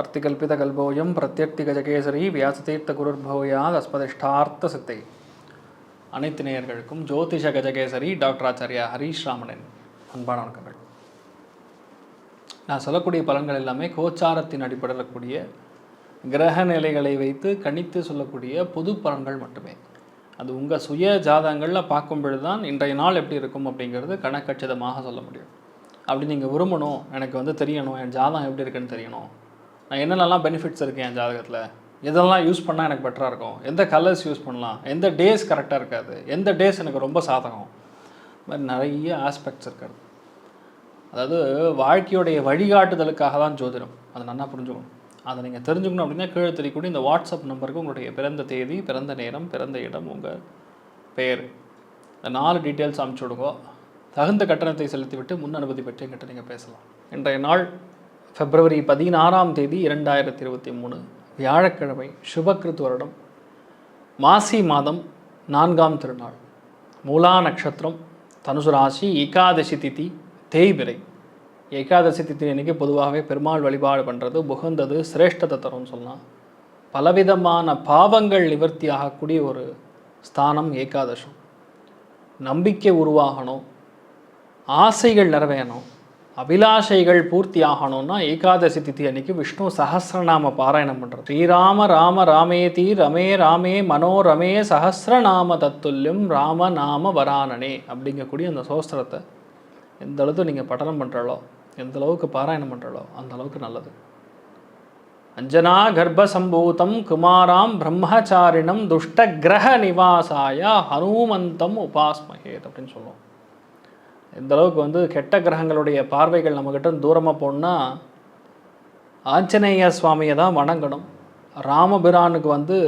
அர்த்திகல்பிதகல்போயம் பிரத்யர்த்திகஜகேசரி வியாசதீர்த்த குருர்பவயாத் அஸ்மதிஷ்டார்த்த சித்தை அனைத்து நேயர்களுக்கும் ஜோதிஷ கஜகேசரி டாக்டர் ஆச்சாரியா ஹரீஷ் ராமனின் அன்பான வணக்கங்கள். நான் சொல்லக்கூடிய பலன்கள் எல்லாமே கோச்சாரத்தின் அடிப்படையில் கூடிய கிரக நிலைகளை வைத்து கணித்து சொல்லக்கூடிய பொது பலன்கள் மட்டுமே. அது உங்கள் சுய ஜாதகங்களில் பார்க்கும் பொழுது தான் இன்றைய நாள் எப்படி இருக்கும் அப்படிங்கிறது கணக்கச்சிதமாக சொல்ல முடியும். அப்படி நீங்கள் விரும்பணும் எனக்கு வந்து தெரியணும் என் ஜாதகம் எப்படி இருக்குன்னு தெரியணும். நான் என்னென்னலாம் பெனிஃபிட்ஸ் இருக்குது என் ஜாதகத்தில்? எதெல்லாம் யூஸ் பண்ணால் எனக்கு பெட்டராக இருக்கும்? எந்த கலர்ஸ் யூஸ் பண்ணலாம்? எந்த டேஸ் கரெக்டாக இருக்காது? எந்த டேஸ் எனக்கு ரொம்ப சாதகம்? மாதிரி நிறைய ஆஸ்பெக்ட்ஸ் இருக்காது அதாவது வாழ்க்கையுடைய வழிகாட்டுதலுக்காக தான் ஜோதிடம். அதை நல்லா புரிஞ்சுக்கணும்? அதை நீங்கள் தெரிஞ்சுக்கணும் அப்படின்னா கீழே தெரியக்கூடிய இந்த வாட்ஸ்அப் நம்பருக்கு உங்களுடைய பிறந்த தேதி பிறந்த நேரம் பிறந்த இடம் உங்கள் பெயர் இந்த நாலு டீட்டெயில்ஸ் அனுப்பிச்சி விடுங்க. தகுந்த கட்டணத்தை செலுத்திவிட்டு முன் அனுமதி பெற்று என்கிட்ட நீங்கள் பேசலாம். இன்றைய நாள் பிப்ரவரி பதினாறாம் தேதி இரண்டாயிரத்தி இருபத்தி மூணு. வியாழக்கிழமை சுபகிருத் வருடம். மாசி மாதம் நான்காம் திருநாள். மூலா நட்சத்திரம் தனுசு ராசி ஏகாதசி திதி தேய்பிரை. ஏகாதசி திதி அன்னைக்கு பொதுவாகவே பெருமாள் வழிபாடு பண்ணுறது புகந்தது சிரேஷ்டத்தை தரும்னு சொல்லலாம். பலவிதமான பாவங்கள் நிவர்த்தி ஆகக்கூடிய ஒரு ஸ்தானம் ஏகாதசம். நம்பிக்கை உருவாகணும் ஆசைகள் நிறைவேறணும் அபிலாஷைகள் பூர்த்தி ஆகணும்னா ஏகாதசி திதி அன்னைக்கு விஷ்ணு சஹஸ்ரநாம பாராயணம் பண்ணுறது ஸ்ரீராம ராம ராமேதி ரமே ராமே மனோரமே சஹஸ்ரநாம தத்துல்யம் ராம நாம வரானனே அப்படிங்கக்கூடிய அந்த சோஸ்திரத்தை எந்த அளவுக்கு நீங்கள் பட்டணம் பண்ணுறாலோ எந்த அளவுக்கு பாராயணம் பண்ணுறாலோ அந்த அளவுக்கு நல்லது. அஞ்சனா கர்ப்பசம்பூதம் குமாராம் பிரம்மச்சாரிணம் துஷ்ட கிரக நிவாசாய ஹனுமந்தம் உபாஸ்மகேத் அப்படின்னு சொல்லுவோம். எந்த அளவுக்கு வந்து கெட்ட கிரகங்களுடைய பார்வைகள் நம்மக்கிட்ட தூரமாக போனால் ஆஞ்சநேய சுவாமியை தான் வணங்கணும். ராமபிரானுக்கு வந்து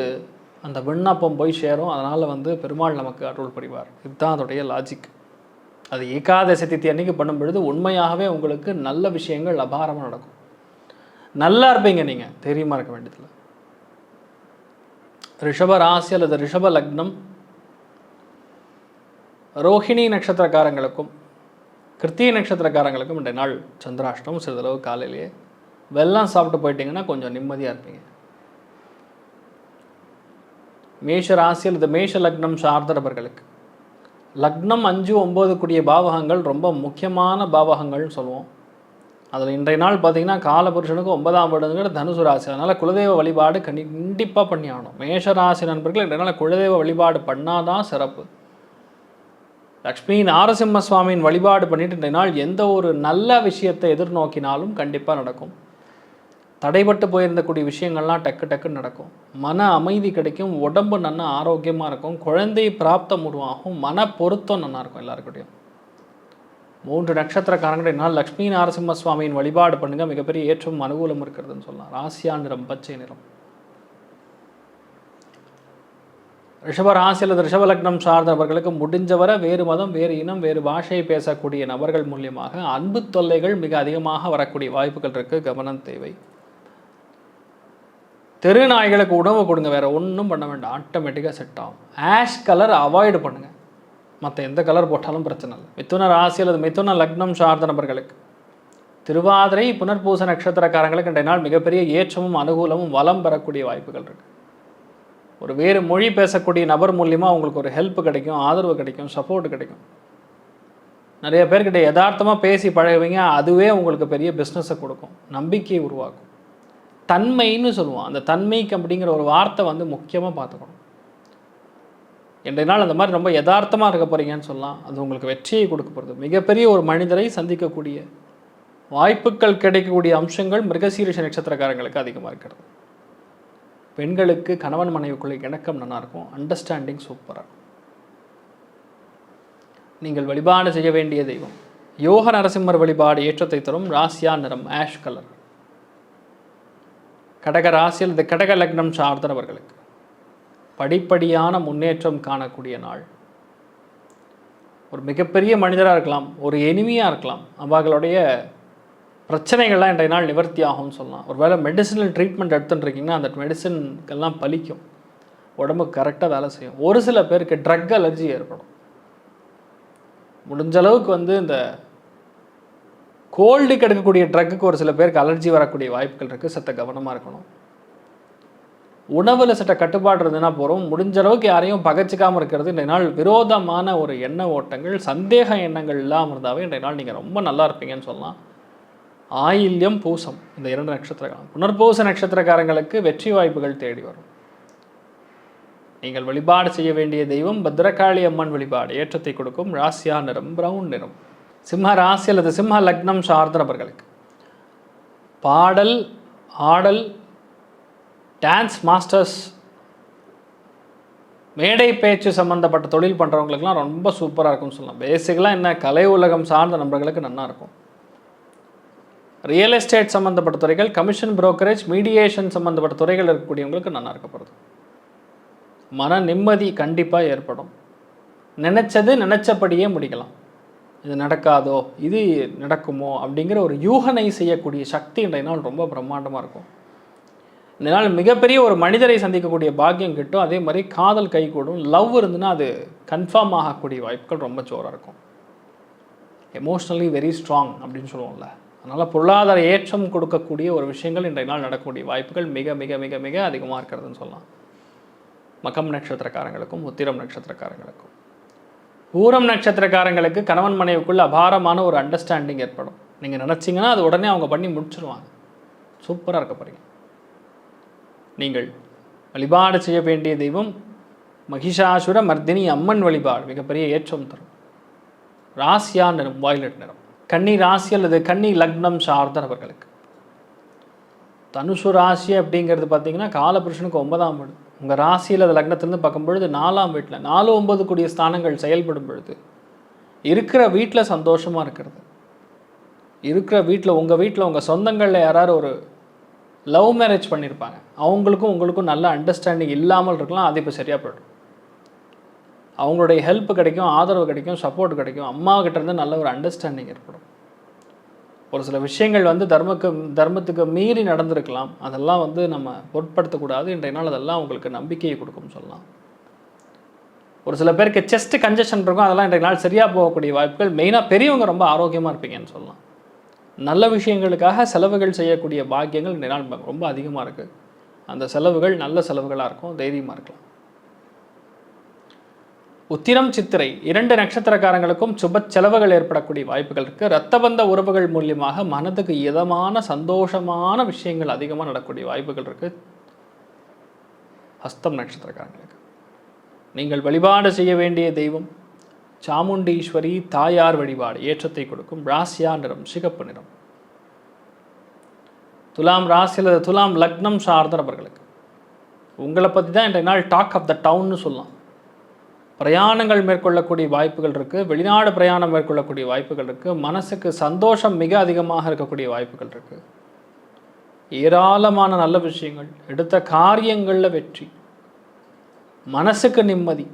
அந்த விண்ணப்பம் போய் சேரும். அதனால் வந்து பெருமாள் நமக்கு அருள் புரிவார். இதுதான் அதோடைய லாஜிக் அது ஏகாதசி தித்தி அன்னைக்கு பண்ணும் பொழுது உண்மையாகவே உங்களுக்கு நல்ல விஷயங்கள் அபாரமாக நடக்கும். நல்லா இருப்பீங்க நீங்கள் தெரியுமா இருக்க வேண்டியதில்லை. ரிஷப ராசி அல்லது ரிஷப லக்னம் ரோஹிணி நட்சத்திரக்காரங்களுக்கும் கிருத்திய நட்சத்திரக்காரங்களுக்கும் இன்றைய நாள் சந்திராஷ்டம் சிறிதளவு காலையிலேயே வெள்ளம் சாப்பிட்டு போயிட்டீங்கன்னா கொஞ்சம் நிம்மதியாக இருப்பீங்க. மேஷ ராசி அல்லது மேஷ லக்னம் சார்ந்தவர்களுக்கு லக்னம் அஞ்சு ஒம்போதுக்குரிய பாவகங்கள் ரொம்ப முக்கியமான பாவகங்கள்னு சொல்லுவோம். அதில் இன்றைய நாள் பார்த்தீங்கன்னா காலபுருஷனுக்கு ஒன்பதாம் வீடுங்கிற தனுசு ராசி. அதனால் குலதெய்வ வழிபாடு கண்டிப்பாக பண்ணி ஆகணும். மேஷ ராசி நண்பர்கள் இன்றைய நாள் குலதெய்வ வழிபாடு பண்ணாதான் சிறப்பு. லக்ஷ்மி நாரசிம்ம சுவாமியின் வழிபாடு பண்ணிட்டு இன்றைய நாள் எந்த ஒரு நல்ல விஷயத்தை எதிர்நோக்கினாலும் கண்டிப்பாக நடக்கும். தடைபட்டு போயிருந்தக்கூடிய விஷயங்கள்லாம் டக்கு டக்குன்னு நடக்கும். மன அமைதி கிடைக்கும் உடம்பு நல்லா ஆரோக்கியமாக இருக்கும் குழந்தை பிராப்தம் உருவாகும் மன பொருத்தம் நல்லா இருக்கும் எல்லாருக்கிட்டையும். மூன்று நட்சத்திரக்காரங்களுடைய லக்ஷ்மி நாரசிம்ம சுவாமியின் வழிபாடு பண்ணுங்கள் மிகப்பெரிய ஏற்றம் அனுகூலம் இருக்கிறதுன்னு சொல்லலாம். ராசியா நிறம் பச்சை நிறம். ரிஷப ராசி அல்லது ரிஷப லக்னம் சார்ந்தவர்களுக்கு முடிஞ்சவரை வேறு மதம் வேறு இனம் வேறு பாஷையை பேசக்கூடிய நபர்கள் மூலியமாக அன்பு தொல்லைகள் மிக அதிகமாக வரக்கூடிய வாய்ப்புகள் இருக்குது கவனம் தேவை. தெரு நாய்களுக்கு உணவு கொடுங்க வேறு ஒன்றும் பண்ண வேண்டாம். ஆட்டோமேட்டிக்காக செட் ஆகும். ஆஷ் கலர் அவாய்டு பண்ணுங்கள் மற்ற எந்த கலர் போட்டாலும் பிரச்சனை இல்லை. மிதுன ராசி அல்லது மிதுன லக்னம் சார்ந்த நபர்களுக்கு. திருவாதிரை புனர்பூச நட்சத்திரக்காரங்களுக்கு இன்றைய நாள் மிகப்பெரிய ஏற்றமும் அனுகூலமும் வளம் பெறக்கூடிய வாய்ப்புகள் இருக்குது ஒரு வேறு மொழி பேசக்கூடிய நபர் மூலியமாக உங்களுக்கு ஒரு ஹெல்ப் கிடைக்கும் ஆதரவு கிடைக்கும் சப்போர்ட் கிடைக்கும். நிறைய பேர்கிட்ட யதார்த்தமாக பேசி பழகுவீங்க அதுவே உங்களுக்கு பெரிய பிஸ்னஸை கொடுக்கும். நம்பிக்கையை உருவாக்கும். தன்மைன்னு சொல்லுவோம் அந்த தன்மைக்கு அப்படிங்கிற ஒரு வார்த்தை வந்து முக்கியமாக பார்த்துக்கணும். இன்றைய நாள் அந்த மாதிரி ரொம்ப யதார்த்தமாக இருக்க போகிறீங்கன்னு சொல்லலாம் அது உங்களுக்கு வெற்றியை கொடுக்க போகிறது மிகப்பெரிய ஒரு மனிதரை சந்திக்கக்கூடிய வாய்ப்புகள் கிடைக்கக்கூடிய அம்சங்கள் மிருகசீரிஷ நட்சத்திரக்காரங்களுக்கு அதிகமாக இருக்கிறது. பெண்களுக்கு கணவன் மனைவிக்குள்ள இணக்கம் நல்லாயிருக்கும் அண்டர்ஸ்டாண்டிங் சூப்பராக நீங்கள் வழிபாடு செய்ய வேண்டிய தெய்வம். யோக நரசிம்மர் வழிபாடு ஏற்றத்தை தரும். ராசியா நிறம் ஆஷ் கலர் கடக ராசியில் இந்த கடக லக்னம் சார்ந்தவர்களுக்கு படிப்படியான முன்னேற்றம் காணக்கூடிய நாள். ஒரு மிகப்பெரிய மனிதராக இருக்கலாம் ஒரு எனிமையாக இருக்கலாம் அவர்களுடைய பிரச்சனைகள்லாம் இன்றைய நாள் நிவர்த்தி ஆகும்னு சொல்லலாம். ஒருவேளை மெடிசனல் ட்ரீட்மெண்ட் எடுத்துட்டுருக்கீங்கன்னா அந்த மெடிசன்கள்லாம் பலிக்கும். உடம்பு கரெக்டாக வேலை செய்யும். ஒரு சில பேருக்கு ட்ரக் அலர்ஜி ஏற்படும். முடிஞ்ச அளவுக்கு வந்து இந்த கோல்டு எடுக்கக்கூடிய ட்ரக்குக்கு ஒரு சில பேருக்கு அலர்ஜி வரக்கூடிய வாய்ப்புகள் இருக்குது சத்த கவனமாக இருக்கணும். உணவில் சட்ட கட்டுப்பாடு இருந்ததுன்னா போகிறோம் முடிஞ்ச அளவுக்கு யாரையும் பகச்சிக்காமல் இருக்கிறது இன்றைய நாள் விரோதமான ஒரு எண்ண ஓட்டங்கள் சந்தேக எண்ணங்கள் இல்லாமல் இருந்தாவே இன்றைய நாள் நீங்கள் ரொம்ப நல்லா இருப்பீங்கன்னு சொல்லலாம். ஆயில்யம் பூசம் இந்த இரண்டு நட்சத்திரக்காரம் புனர்பூச நட்சத்திரக்காரங்களுக்கு வெற்றி வாய்ப்புகள் தேடி வரும். நீங்கள் வழிபாடு செய்ய வேண்டிய தெய்வம் பத்ரகாளி அம்மன் வழிபாடு. ஏற்றத்தை கொடுக்கும். ராசியா நிறம் பிரவுன் நிறம். சிம்ம ராசி அல்லது சிம்ம லக்னம் சார்ந்த நபர்களுக்கு. பாடல் ஆடல் டான்ஸ் மாஸ்டர்ஸ் மேடை பேச்சு சம்மந்தப்பட்ட தொழில் பண்ணுறவங்களுக்குலாம் ரொம்ப சூப்பராக இருக்கும்னு சொல்லலாம். பேசிக்கலாக என்ன? கலை உலகம் சார்ந்த நபர்களுக்கு நல்லாயிருக்கும் ரியல் எஸ்டேட் சம்மந்தப்பட்ட துறைகள் கமிஷன் புரோக்கரேஜ் மீடியேஷன் சம்மந்தப்பட்ட துறைகள் இருக்கக்கூடியவங்களுக்கு நல்லா இருக்கப்படுது மன நிம்மதி கண்டிப்பாக ஏற்படும். நினச்சது நினச்சபடியே முடிக்கலாம். இது நடக்காதோ இது நடக்குமோ அப்படிங்கிற ஒரு யூகனை செய்யக்கூடிய சக்தி இன்றைய நாள் ரொம்ப பிரம்மாண்டமாக இருக்கும். இந்த நாள் மிகப்பெரிய ஒரு மனிதரை சந்திக்கக்கூடிய பாக்கியம் கிட்டும் அதே மாதிரி காதல் கைகூடும் லவ் இருந்துன்னா அது கன்ஃபார்ம் ஆகக்கூடிய வாய்ப்புகள் ரொம்ப ஜோராக இருக்கும். எமோஷ்னலி வெரி ஸ்ட்ராங் அப்படின்னு சொல்லுவோம்ல. அதனால் பொருளாதார ஏற்றம் கொடுக்கக்கூடிய ஒரு விஷயங்கள் இன்றைய நாள் நடக்கக்கூடிய வாய்ப்புகள் மிக மிக மிக மிக அதிகமாக இருக்கிறதுன்னு சொல்லலாம். மகம் நட்சத்திரக்காரங்களுக்கும் உத்திரம் நட்சத்திரக்காரங்களுக்கும். பூரம் நட்சத்திரக்காரங்களுக்கு கணவன் மனைவிக்குள்ள அபாரமான ஒரு அண்டர்ஸ்டாண்டிங் ஏற்படும். நீங்கள் நினச்சிங்கன்னா அது உடனே அவங்க பண்ணி முடிச்சிருவாங்க. சூப்பராக இருக்க போகிறீங்க நீங்கள் வழிபாடு செய்ய வேண்டிய தெய்வம் மகிஷாசுர மர்தினி அம்மன் வழிபாடு மிகப்பெரிய ஏற்றம் தரும். ராசியா நிறம் வாயிலட் நிறம். கன்னி ராசி அல்லது கன்னி லக்னம் சார்ந்த நபர்களுக்கு தனுசு ராசி அப்படிங்கிறது பார்த்தீங்கன்னா காலபுருஷனுக்கு ஒன்பதாம் வீடு. உங்கள் ராசியில் அது லக்னத்திலேருந்து பார்க்கும் பொழுது நாலாம் வீட்டில் நாலு ஒன்பது கூடிய ஸ்தானங்கள் செயல்படும் பொழுது இருக்கிற வீட்டில் சந்தோஷமாக இருக்கிறது. இருக்கிற வீட்டில் உங்கள் வீட்டில் உங்கள் சொந்தங்களில் யாராவது ஒரு லவ் மேரேஜ் பண்ணியிருப்பாங்க அவங்களுக்கும் உங்களுக்கும் நல்ல அண்டர்ஸ்டாண்டிங் இல்லாமல் இருக்கலாம் அது இப்போ சரியாக போய்டும். அவங்களுடைய ஹெல்ப் கிடைக்கும் ஆதரவு கிடைக்கும் சப்போர்ட் கிடைக்கும். அம்மா நல்ல ஒரு அண்டர்ஸ்டாண்டிங் ஏற்படும். ஒரு சில விஷயங்கள் வந்து தர்மக்கு தர்மத்துக்கு மீறி நடந்திருக்கலாம். அதெல்லாம் வந்து நம்ம பொருட்படுத்தக்கூடாது. இன்றைய நாள் அதெல்லாம் உங்களுக்கு நம்பிக்கையை கொடுக்கும் சொல்லலாம். ஒரு சில பேருக்கு செஸ்ட் கன்ஜெஷன் இருக்கும். அதெல்லாம் இன்றைய நாள் சரியாக போகக்கூடிய வாய்ப்புகள். மெயினாக பெரியவங்க ரொம்ப ஆரோக்கியமாக இருப்பீங்கன்னு சொல்லலாம். நல்ல விஷயங்களுக்காக செலவுகள் செய்யக்கூடிய பாக்கியங்கள் இன்றைய நாள் ரொம்ப அதிகமாக இருக்குது அந்த செலவுகள் நல்ல செலவுகளாக இருக்கும். தைரியமாக இருக்கலாம். உத்திரம் சித்திரை இரண்டு நட்சத்திரக்காரங்களுக்கும் சுப செலவுகள் ஏற்படக்கூடிய வாய்ப்புகள் இருக்குது ரத்தபந்த உறவுகள் மூலியமாக மனதுக்கு இதமான சந்தோஷமான விஷயங்கள் அதிகமாக நடக்கக்கூடிய வாய்ப்புகள் இருக்குது ஹஸ்தம் நட்சத்திரக்காரங்களுக்கு. நீங்கள் வழிபாடு செய்ய வேண்டிய தெய்வம் சாமுண்டீஸ்வரி தாயார் வழிபாடு ஏற்றத்தை கொடுக்கும் ராசியா நிறம் சிகப்பு நிறம். துலாம் ராசி அல்லது துலாம் லக்னம் சார்ந்த நபர்களுக்கு. உங்களை பற்றி தான் இன்றைய நாள் டாக் ஆஃப் த டவுன்னு சொல்லலாம். பிரயாணங்கள் மேற்கொள்ளக்கூடிய வாய்ப்புகள் இருக்குது வெளிநாடு பிரயாணம் மேற்கொள்ளக்கூடிய வாய்ப்புகள் இருக்குது மனசுக்கு சந்தோஷம் மிக அதிகமாக இருக்கக்கூடிய வாய்ப்புகள் இருக்குது ஏராளமான நல்ல விஷயங்கள் எடுத்த காரியங்களில் வெற்றி மனசுக்கு நிம்மதி.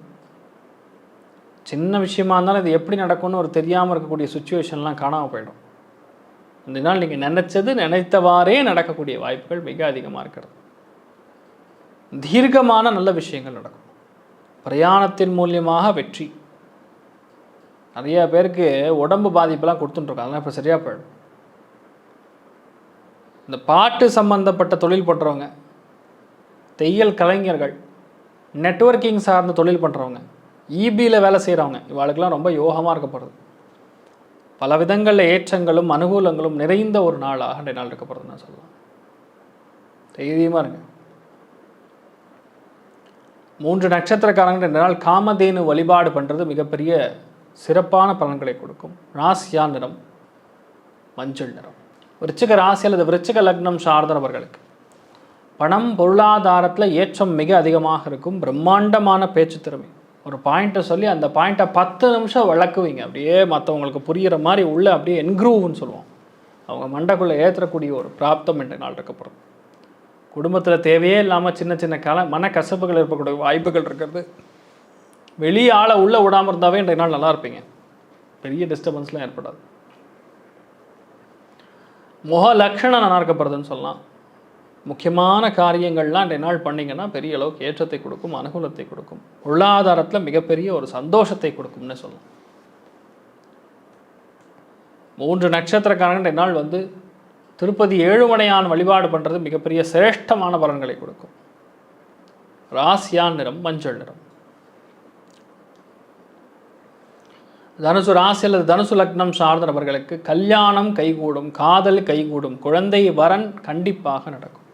சின்ன விஷயமா இருந்தாலும் இது எப்படி நடக்கும்னு ஒரு தெரியாமல் இருக்கக்கூடிய சுச்சுவேஷன்லாம் காணாமல் போயிடும். இந்த நாள் நீங்கள் நினச்சது நினைத்தவாறே நடக்கக்கூடிய வாய்ப்புகள் மிக அதிகமாக இருக்கிறது. தீர்க்கமான நல்ல விஷயங்கள் நடக்கும். பிரயாணத்தின் மூலியமாக வெற்றி. நிறைய பேருக்கு உடம்பு பாதிப்பெல்லாம் கொடுத்துட்டுருக்கோம் அதெல்லாம் இப்போ சரியாக போயிடும். இந்த பாட்டு சம்பந்தப்பட்ட தொழில் பண்ணுறவங்க தையல் கலைஞர்கள் நெட்வொர்க்கிங் சார்ந்த தொழில் பண்ணுறவங்க இபியில் வேலை செய்கிறவங்க இவாளுக்கெல்லாம் ரொம்ப யோகமாக இருக்கப்படுது பல விதங்களில் ஏற்றங்களும் அனுகூலங்களும் நிறைந்த ஒரு நாளாக அன்றைய நாள் இருக்கப்படுறது நான் சொல்லலாம். தைரியமாக இருங்க. மூன்று நட்சத்திரக்காரங்க ரெண்டு நாள் காமதேனு வழிபாடு பண்ணுறது மிகப்பெரிய சிறப்பான பலன்களை கொடுக்கும். ராசியா நிறம் மஞ்சள் நிறம். விருச்சிக ராசி அல்லது விருச்சிக லக்னம் சார்ந்தவர்களுக்கு பணம் பொருளாதாரத்தில் ஏற்றம் மிக அதிகமாக இருக்கும். பிரம்மாண்டமான பேச்சு திறமை. ஒரு பாயிண்ட்டை சொல்லி அந்த பாயிண்ட்டை பத்து நிமிஷம் வளர்க்குவீங்க அப்படியே மற்றவங்களுக்கு புரிகிற மாதிரி உள்ள அப்படியே என்க்ரூவ்னு சொல்லுவோம். அவங்க மண்டைக்குள்ளே ஏற்றக்கூடிய ஒரு பிராப்தம் என்ற நாள் இருக்கப்படுறது குடும்பத்தில் தேவையே இல்லாமல் சின்ன சின்ன கல மனக்கசப்புகள் இருக்கக்கூடிய வாய்ப்புகள் இருக்கிறது. வெளியே ஆளை உள்ளே விடாமல் இருந்தாவே இன்றைய நாள் நல்லா இருப்பீங்க. பெரிய டிஸ்டர்பன்ஸ்லாம் ஏற்படாது. முக லட்சணம் நல்லா இருக்கப்படுதுன்னு சொல்லலாம். முக்கியமான காரியங்கள்லாம் இன்றைய நாள் பண்ணிங்கன்னா பெரிய அளவுக்கு ஏற்றத்தை கொடுக்கும் அனுகூலத்தை கொடுக்கும். பொருளாதாரத்தில் மிகப்பெரிய ஒரு சந்தோஷத்தை கொடுக்கும்னு சொல்லலாம். மூன்று நட்சத்திரக்காரங்க நாள் வந்து திருப்பதி ஏழுமலையான் வழிபாடு பண்ணுறது மிகப்பெரிய சிரேஷ்டமான பலன்களை கொடுக்கும். ராசியான் நிறம் மஞ்சள் நிறம். தனுசு ராசி அல்லது தனுசு லக்னம் சார்ந்த நபர்களுக்கு கல்யாணம் கைகூடும் காதல் கைகூடும் குழந்தை வரன் கண்டிப்பாக நடக்கும்.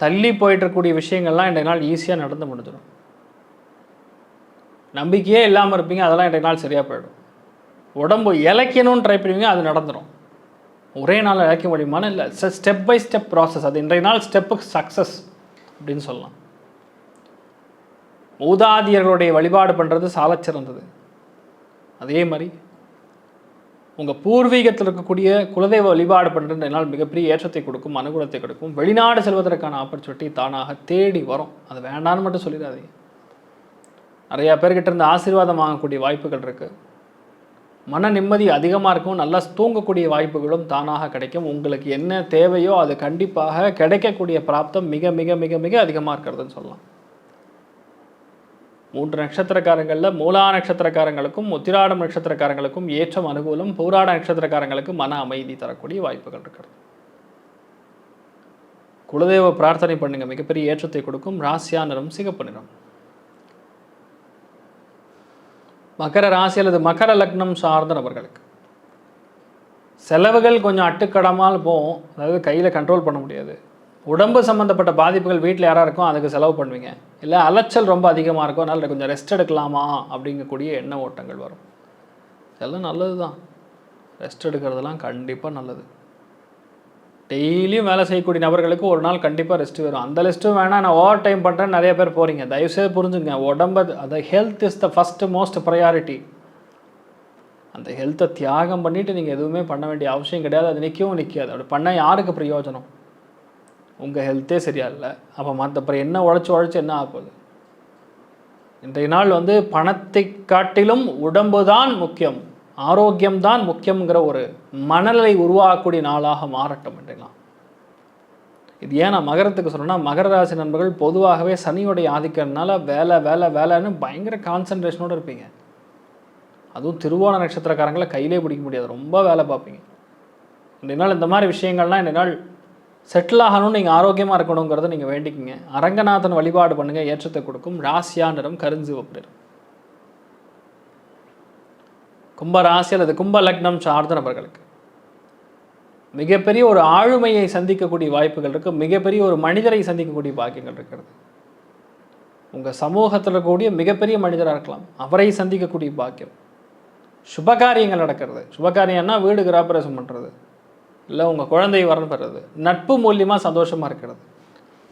தள்ளி போயிட்டுருக்கூடிய விஷயங்கள்லாம் இன்றைய நாள் ஈஸியாக நடந்து முடிஞ்சிடும். நம்பிக்கையே இல்லாமல் இருப்பீங்க அதெல்லாம் இன்றைய நாள் சரியாக போயிடும். உடம்பு இலக்கணும்னு ட்ரை பண்ணுவீங்க அது நடந்துடும் ஒரே நாள் இழைக்க முடியுமான்னு இல்லை ஸ்டெப் பை ஸ்டெப் ப்ராசஸ் அது இன்றைய நாள் ஸ்டெப்புக்கு சக்ஸஸ் அப்படின்னு சொல்லலாம். மூதாதியர்களுடைய வழிபாடு பண்ணுறது சாலச்சிறந்தது அதே மாதிரி உங்கள் பூர்வீகத்தில் இருக்கக்கூடிய குலதெய்வ வழிபாடு பண்ணுறது மிகப்பெரிய ஏற்றத்தை கொடுக்கும் அனுகூலத்தை கொடுக்கும். வெளிநாடு செல்வதற்கான ஆப்பர்ச்சுனிட்டி தானாக தேடி வரும். அது வேண்டான்னு மட்டும் சொல்லிடாதீங்க. நிறையா பேர்கிட்ட இருந்து ஆசீர்வாதம் வாங்கக்கூடிய வாய்ப்புகள் இருக்குது மன நிம்மதி அதிகமாக இருக்கும் நல்லா தூங்கக்கூடிய வாய்ப்புகளும் தானாக கிடைக்கும். உங்களுக்கு என்ன தேவையோ அது கண்டிப்பாக கிடைக்கக்கூடிய பிராப்தம் மிக மிக மிக மிக அதிகமாக இருக்கிறதுன்னு சொல்லலாம். மூன்று நட்சத்திரக்காரங்களில் மூலா நட்சத்திரக்காரங்களுக்கும் உத்திராடம் நட்சத்திரக்காரங்களுக்கும் ஏற்றம் அனுகூலம் பூராட நட்சத்திரக்காரங்களுக்கு மன அமைதி தரக்கூடிய வாய்ப்புகள் இருக்கிறது. குலதெய்வ பிரார்த்தனை பண்ணுங்கள் மிகப்பெரிய ஏற்றத்தை கொடுக்கும். ராசியா நிறம் சிகப்பு நிறம். மகர ராசி அல்லது மகர லக்னம் சார்ந்த நபர்களுக்கு. செலவுகள் கொஞ்சம் அட்டுக்கடமால் போகும். அதாவது கையில் கண்ட்ரோல் பண்ண முடியாது. உடம்பு சம்மந்தப்பட்ட பாதிப்புகள் வீட்டில் யாராக இருக்கும் அதுக்கு செலவு பண்ணுவீங்க. இல்லை அலைச்சல் ரொம்ப அதிகமாக இருக்கும் அதனால் கொஞ்சம் ரெஸ்ட் எடுக்கலாமா அப்படிங்கக்கூடிய எண்ண ஓட்டங்கள் வரும். இதெல்லாம் நல்லது தான் ரெஸ்ட் எடுக்கிறதெல்லாம் கண்டிப்பாக நல்லது. டெய்லியும் வேலை செய்யக்கூடிய நபர்களுக்கு ஒரு நாள் கண்டிப்பாக ரெஸ்ட் வரும். அந்த லிஸ்ட்டும் வேணால் நான் ஓவர் டைம் பண்ணுறேன்னு நிறைய பேர் போகிறீங்க தயவுசெய்து புரிஞ்சுங்க உடம்பு அந்த health is the first most priority அந்த ஹெல்த்தை தியாகம் பண்ணிவிட்டு நீங்கள் எதுவுமே பண்ண வேண்டிய அவசியம் கிடையாது. அது நிற்கவும் நிற்காது அப்படி பண்ணால் யாருக்கு பிரயோஜனம்? உங்கள் ஹெல்த்தே சரியா இல்லை. அப்போ மற்ற அப்புறம் என்ன உழைச்சி உழைச்சி என்ன ஆகுது இன்றைய நாள் வந்து பணத்தை காட்டிலும் உடம்பு தான் முக்கியம். ஆரோக்கியம்தான் முக்கியங்கிற ஒரு மனநிலை உருவாகக்கூடிய நாளாக மாறட்டும் என்றெல்லாம். இது ஏன் நான் மகரத்துக்கு சொன்னேன்னா மகர ராசி நண்பர்கள் பொதுவாகவே சனியோடைய ஆதிக்கிறதுனால வேலை வேலை வேலைன்னு பயங்கர கான்சன்ட்ரேஷனோடு இருப்பீங்க. அதுவும் திருவோண நட்சத்திரக்காரங்களை கையிலே பிடிக்க முடியாது. ரொம்ப வேலை பார்ப்பீங்க. இன்றைய நாள் இந்த மாதிரி விஷயங்கள்லாம் இன்றைய நாள் செட்டில் ஆகணும்னு நீங்கள் ஆரோக்கியமாக இருக்கணுங்கிறத நீங்கள் வேண்டிக்கிங்க. அரங்கநாதன் வழிபாடு பண்ணுங்கள் ஏற்றத்தை கொடுக்கும். ராசியா நிறம் கருஞ்சிவப்பு நிறம். கும்ப ராசி அல்லது கும்ப லக்னம் சார்ந்த நபர்களுக்கு. மிகப்பெரிய ஒரு ஆளுமையை சந்திக்கக்கூடிய வாய்ப்புகள் இருக்குது மிகப்பெரிய ஒரு மனிதரை சந்திக்கக்கூடிய பாக்கியங்கள் இருக்கிறது. உங்கள் சமூகத்தில் இருக்கக்கூடிய மிகப்பெரிய மனிதராக இருக்கலாம். அவரை சந்திக்கக்கூடிய பாக்கியம். சுபகாரியங்கள் நடக்கிறது. சுபகாரியம்னா வீடு கிராபரேஷன் பண்ணுறது இல்லை உங்கள் குழந்தை வரன் பெறுறது. நட்பு மூலியமாக சந்தோஷமாக இருக்கிறது.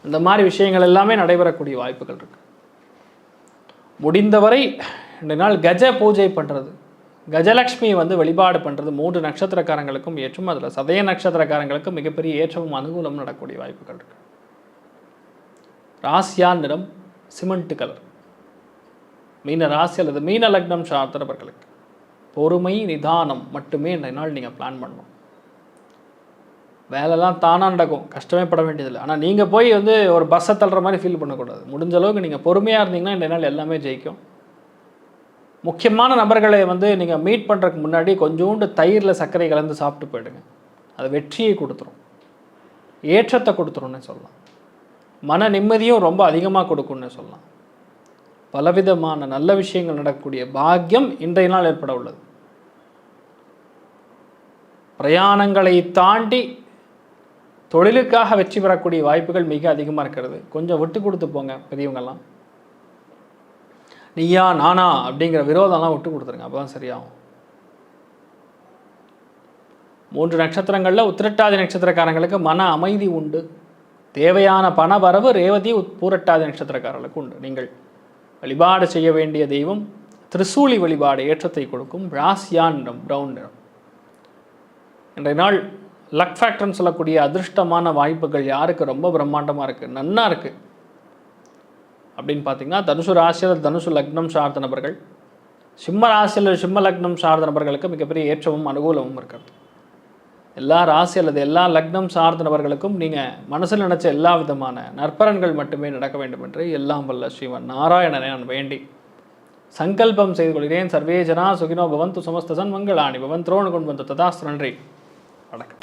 இந்த மாதிரி விஷயங்கள் எல்லாமே நடைபெறக்கூடிய வாய்ப்புகள் இருக்குது முடிந்தவரை ரெண்டு நாள் கஜ பூஜை பண்ணுறது கஜலக்ஷ்மி வந்து வழிபாடு பண்ணுறது மூன்று நட்சத்திரக்காரங்களுக்கும் ஏற்றும். அதில் சதய நட்சத்திரக்காரங்களுக்கும் மிகப்பெரிய ஏற்றமும் அனுகூலம் நடக்கக்கூடிய வாய்ப்புகள் இருக்கு. ராசியா நிறம் சிமெண்ட் கலர் மீன ராசி அல்லது மீன லக்னம் சார்ந்தவர்களுக்கு பொறுமை நிதானம் மட்டுமே இந்த நாள் நீங்கள் பிளான் பண்ணணும். வேலைலாம் தானாக நடக்கும் கஷ்டமே பட வேண்டியதில்லை. ஆனால் நீங்கள் போய் வந்து ஒரு பஸ்ஸை தள்ளுற மாதிரி ஃபீல் பண்ணக்கூடாது. முடிஞ்ச அளவுக்கு நீங்கள் பொறுமையாக இருந்தீங்கன்னா இந்த நாள் எல்லாமே ஜெயிக்கும். முக்கியமான நபர்களை வந்து நீங்கள் மீட் பண்ணுறதுக்கு முன்னாடி கொஞ்சோண்டு தயிரில் சர்க்கரை கலந்து சாப்பிட்டு போயிடுங்க. அது வெற்றியை கொடுத்துரும். ஏற்றத்தை கொடுத்துரும்னு சொல்லலாம். மன நிம்மதியும் ரொம்ப அதிகமாக கொடுக்கும்னு சொல்லலாம். பலவிதமான நல்ல விஷயங்கள் நடக்கக்கூடிய பாக்கியம் இன்றைய நாள் ஏற்பட உள்ளது. பிரயாணங்களை தாண்டி தொழிலுக்காக வெற்றி பெறக்கூடிய வாய்ப்புகள் மிக அதிகமாக இருக்கிறது. கொஞ்சம் விட்டு கொடுத்து போங்க பெரியவங்கெல்லாம். நீயா நானா அப்படிங்கிற விரோதம்லாம் விட்டு கொடுத்துருங்க. அப்போ தான் சரியாகும். மூன்று நட்சத்திரங்களில் உத்திரட்டாதி நட்சத்திரக்காரங்களுக்கு மன அமைதி உண்டு. தேவையான பண வரவு ரேவதி உத்- பூரட்டாதி நட்சத்திரக்காரர்களுக்கு உண்டு. நீங்கள் வழிபாடு செய்ய வேண்டிய தெய்வம் திரிசூலி வழிபாடு ஏற்றத்தை கொடுக்கும் ராசியான் நிறம் பிரவுன் நிறம். இன்றைய நாள் லக் ஃபேக்டர்னு சொல்லக்கூடிய அதிர்ஷ்டமான வாய்ப்புகள் யாருக்கு? ரொம்ப பிரம்மாண்டமாக இருக்குது நன்னா இருக்குது அப்படின்னு பார்த்தீங்கன்னா தனுசு ராசியில் தனுசு லக்னம் சார்ந்த நபர்கள் சிம்ம ராசியில் சிம்ம லக்னம் சார்ந்த நபர்களுக்கு மிகப்பெரிய ஏற்றமும் அனுகூலமும் இருக்கிறது. எல்லா ராசி அல்லது எல்லா லக்னம் சார்ந்த நபர்களுக்கும் நீங்கள் மனசில் நினச்ச எல்லா விதமான நற்பலன்கள் மட்டுமே நடக்க வேண்டும் என்று எல்லாம் வல்ல ஸ்ரீவன் நாராயணனை நான் வேண்டி சங்கல்பம் செய்து கொள்கிறேன். சர்வே ஜனா சுகினோ பவந்து சமஸ்த சன்மங்களாணி பவன் திரோணு கொண்டு வந்த ததாஸ்து. நன்றி. வணக்கம்.